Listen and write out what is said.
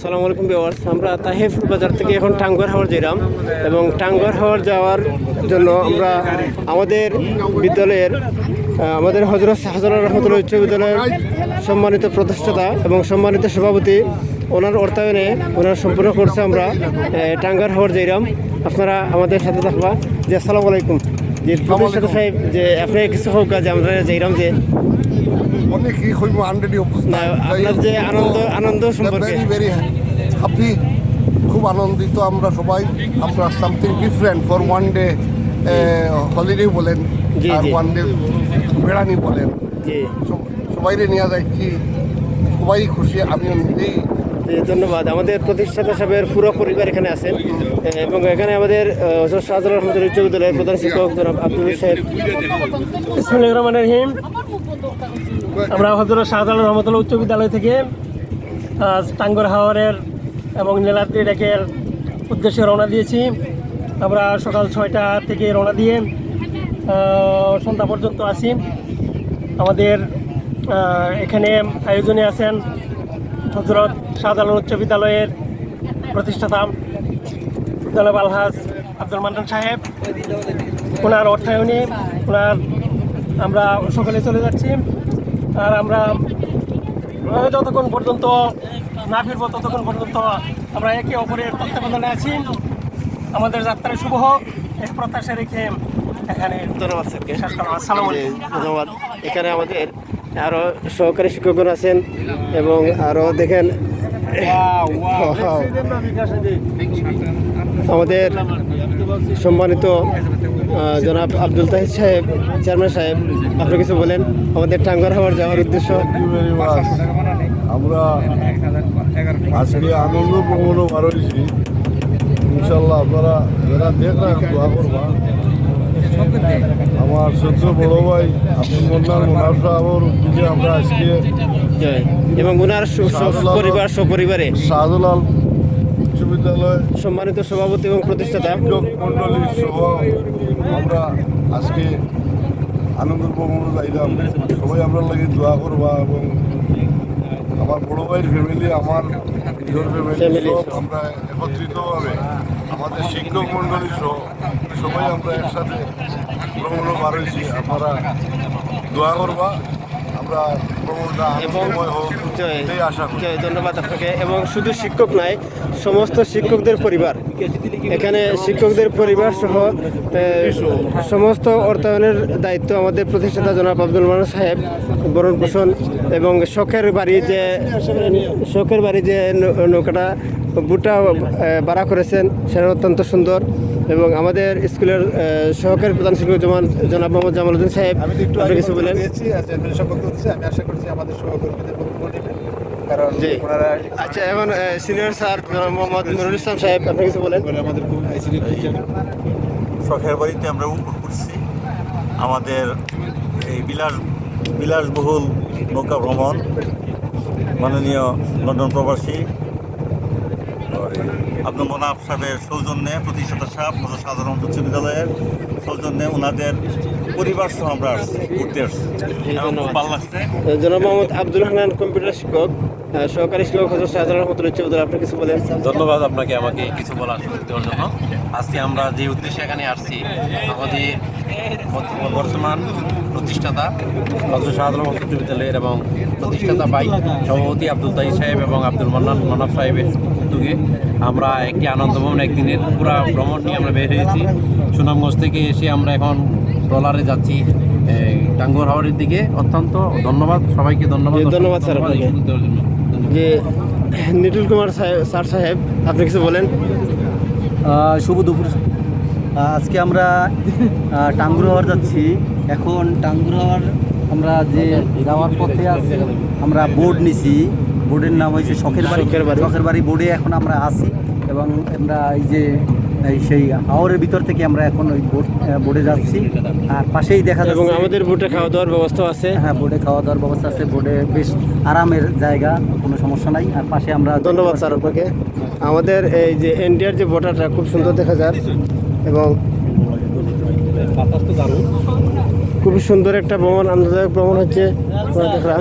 সালাম আলাইকুম বিওয়ার্স আমরা তাহিফুল বাজার থেকে এখন টাঙ্গর হাওয়ার যাইলাম এবং টাঙ্গর হাওয়ার যাওয়ার জন্য আমরা আমাদের বিদ্যালয়ের আমাদের হজরত শাহজালাল রহমতুল্লাহ উচ্চ বিদ্যালয়ের সম্মানিত প্রতিষ্ঠাতা এবং সম্মানিত সভাপতি, ওনার অর্থায়নে ওনার সম্পূর্ণ করছে আমরা টাঙ্গর হাওয়ার যাইলাম আপনারা আমাদের সাথে থাকবা। যে আসসালামু আলাইকুম। যে প্রতিষ্ঠাতা সাহেব যে আপনি কিছু হোক যে আমরা যাইলাম যে অনেক কি হইব আনরেডি অবস্থা। আপনার যে আনন্দ আনন্দ সম্পর্কে। ভেরি হ্যাপি খুব আনন্দিত আমরা সবাই। আমরা something different for one day holiday বলেন আর ওয়ান ডে বেড়ানি বলেন। জি। সবাই নিয়ে যাচ্ছি সবাই খুশি আমিও নিজেই ধন্যবাদ। আমাদের প্রতিষ্ঠাতা সাহেবের পুরো পরিবার এখানে আছেন। এবং এখানে আমাদের হজরত উচ্চ বিদ্যালয়ের প্রধান শিক্ষক আব্দুল সাহেব রহমান রহিম আমরা হজরত শাহজালাল রহমতুল্লাহ উচ্চ বিদ্যালয় থেকে টাঙ্গর হাওয়ারের এবং নীলাদ্রি ডেকের উদ্দেশ্যে রওনা দিয়েছি। আমরা সকাল ছয়টা থেকে রওনা দিয়ে সন্ধ্যা পর্যন্ত আসি আমাদের এখানে আয়োজনে আছেন হজরত শাহজালাল উচ্চ বিদ্যালয়ের প্রতিষ্ঠাতা জনাব আলহাজ আব্দুল মান্নান সাহেব। ওনার অর্থায়নে ওনার আমরা সকালে চলে যাচ্ছি। আর আমরা যতক্ষণ পর্যন্ত না ফিরবো ততক্ষণ পর্যন্ত আমরা একে অপরের তত্ত্বাবধানে আছি। আমাদের যাত্রা শুভ হোক। এই প্রত্যাশা রেখে এখানে ধন্যবাদ স্যারকে। ধন্যবাদ। এখানে আমাদের আরও সহকারী শিক্ষকগণ আছেন এবং আরও দেখেন আমাদের সম্মানিত জনাব আব্দুল তাহিদ সাহেব চেয়ারম্যান সাহেব আপনি কিছু বলেন? আমাদের টাঙ্গর হওয়ার যাওয়ার উদ্দেশ্য? আমরা আজকে আনন্দ ভ্রমণ বার হয়েছি ইনশাল্লাহ আপনারা যারা দোয়া করবা। আমার সত্য বড় ভাই আব্দুল মন্নার মোনার সাহেবর উদ্যোগে আমরা আজকে এবং ওনার পরিবার সপরিবারে শাহজালাল উচ্চ বিদ্যালয় সম্মানিত সভাপতি এবং প্রতিষ্ঠাতা। শিক্ষক মণ্ডলী সহ আমরা আজকে আনন্দ ভ্রমণ যাইলাম। সবাই আমরা লাগে দোয়া করবা এবং আমার বড় ভাইয়ের ফ্যামিলি আমার ফ্যামিলি আমরা একত্রিতভাবে আমাদের শিক্ষক মণ্ডলী সহ সবাই আমরা একসাথে ভ্রমণ বার হয়েছি। আপনারা দোয়া করবা আমরা ভ্রমণটা এবং আনন্দময় হোক জয় আশা করি। ধন্যবাদ আপনাকে। এবং শুধু শিক্ষক নয় সমস্ত শিক্ষকদের পরিবার। এখানে শিক্ষকদের পরিবার সহ সমস্ত অর্থায়নের দায়িত্ব আমাদের প্রতিষ্ঠাতা জনাব আব্দুল মানা সাহেব বরণ পোষণ এবং শখের বাড়ি যে শখের বাড়ি যে নৌকাটা বুটা বাড়া করেছেন সেটা অত্যন্ত সুন্দর এবং আমাদের স্কুলের সহকারী প্রধান শিক্ষক জমান জনাব মোহাম্মদ জামালউদ্দিন সাহেব আপনি কিছু বলেন। সম্পর্কে আমি আশা করছি আমাদের সহকর্মীদের বক্তব্য নেবেন কারণ। আচ্ছা এখন সিনিয়র স্যার মোহাম্মদ নুরুল ইসলাম সাহেব আপনি কিছু বলেন। বলে আমাদের খুব শখের বাড়িতে আমরা করছি আমাদের এই বিলাস বিলাসবহুল নৌকা ভ্রমণ। মাননীয় লন্ডন প্রবাসী আব্দুল মোনাফ সাহেবের সৌজন্যে প্রতিষ্ঠাতা সাহেব মজা সাধারণ উচ্চ বিদ্যালয়ের সৌজন্যে ওনাদের পরিবার সহ আমরা ঘুরতে আসছি। ভালো লাগছে। জনাব মোহাম্মদ আব্দুল রহমান কম্পিউটার শিক্ষক। সহকারী শিক্ষক হজরত শাহজালাল রহমতুল আপনি কিছু বলেন? ধন্যবাদ আপনাকে আমাকে কিছু বলার সুযোগ দেওয়ার জন্য। আজকে আমরা যে উদ্দেশ্যে এখানে আসছি আমাদের বর্তমান প্রতিষ্ঠাতা হজরত শাহজালাল উচ্চ বিদ্যালয়ের এবং প্রতিষ্ঠাতা ভাই সভাপতি আব্দুল তাই সাহেব এবং আব্দুল মান্নান মানব সাহেবের উদ্যোগে আমরা একটি আনন্দভবন একদিনের পুরা ভ্রমণ নিয়ে আমরা বের হয়েছি। সুনামগঞ্জ থেকে এসে আমরা এখন ট্রলারে যাচ্ছি এই, টাঙ্গর হাওয়ারের দিকে। অত্যন্ত ধন্যবাদ সবাইকে ধন্যবাদ। ধন্যবাদ স্যার যে নিটুল কুমার স্যার সাহেব আপনি কিছু বলেন। শুভ দুপুর। আজকে আমরা আহ, টাঙ্গুর হওয়ার যাচ্ছি। এখন টাঙ্গুর হওয়ার আমরা যে যাওয়ার পথে আছে আমরা বোর্ড নিছি। বোর্ডের নাম হয়েছে শখের বাড়ি। শখের বাড়ি। বোর্ডে এখন আমরা আছি এবং আমরা এই যে সেই হাওরের ভিতর থেকে আমরা এখন ওই বোট বোটে যাচ্ছি। আর পাশেই দেখা যাচ্ছে এবং আমাদের বোর্ডে খাওয়া দাওয়ার ব্যবস্থা আছে। হ্যাঁ বোটে খাওয়া দাওয়ার ব্যবস্থা আছে। বোটে বেশ আরামের জায়গা কোনো সমস্যা নাই। আর পাশে আমরা ধন্যবাদ স্যার আপনাকে। আমাদের এই যে ইন্ডিয়ার যে বোটাটা খুব সুন্দর দেখা যায়। এবং খুব সুন্দর একটা ভ্রমণ আনন্দদায়ক ভ্রমণ হচ্ছে। দেখলাম